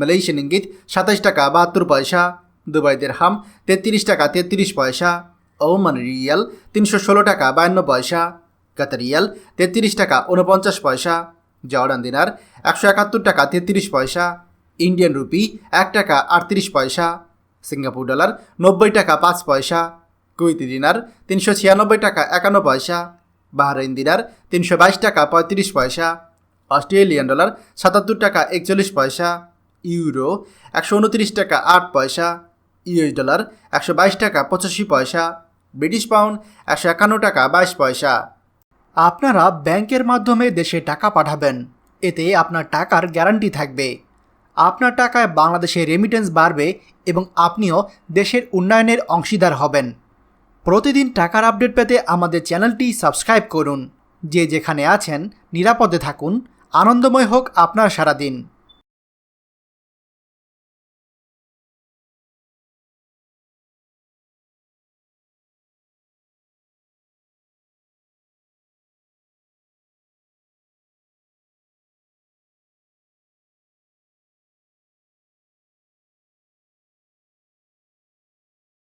Malaysian ইঙ্গিত সাতাশ টাকা বাহাত্তর পয়সা। দুবাই দেড়হাম, তেত্রিশ টাকা তেত্রিশ পয়সা। ওমান রিয়াল, তিনশো ষোলো টাকা বায়ান্ন পয়সা। কাতার রিয়াল, তেত্রিশ টাকা উনপঞ্চাশ পয়সা। জর্ডান দিনার, একশো একাত্তর টাকা তেত্রিশ পয়সা। ইন্ডিয়ান রুপি, এক টাকা আটত্রিশ পয়সা। সিঙ্গাপুর ডলার, নব্বই টাকা পাঁচ পয়সা। কুইতি দিনার, তিনশো ছিয়ানব্বই টাকা একান্ন পয়সা। বাহরাইন দিনার, তিনশো বাইশ টাকা পঁয়ত্রিশ পয়সা। অস্ট্রেলিয়ান ডলার, সাতাত্তর টাকা একচল্লিশ পয়সা। ইউরো, একশো উনত্রিশ টাকা আট পয়সা ইউএস ডলার, একশো বাইশ টাকা পঁচাশি পয়সা ব্রিটিশ পাউন্ড, একশো একান্ন টাকা বাইশ পয়সা। আপনারা ব্যাংকের মাধ্যমে দেশে টাকা পাঠাবেন, এতে আপনার টাকার গ্যারান্টি থাকবে। আপনার টাকায় বাংলাদেশে রেমিটেন্স বাড়বে এবং আপনিও দেশের উন্নয়নের অংশীদার হবেন। প্রতিদিন টাকার আপডেট পেতে আমাদের চ্যানেলটি সাবস্ক্রাইব করুন। যে যেখানে আছেন, নিরাপদে থাকুন। আনন্দময় হোক আপনার সারাদিন।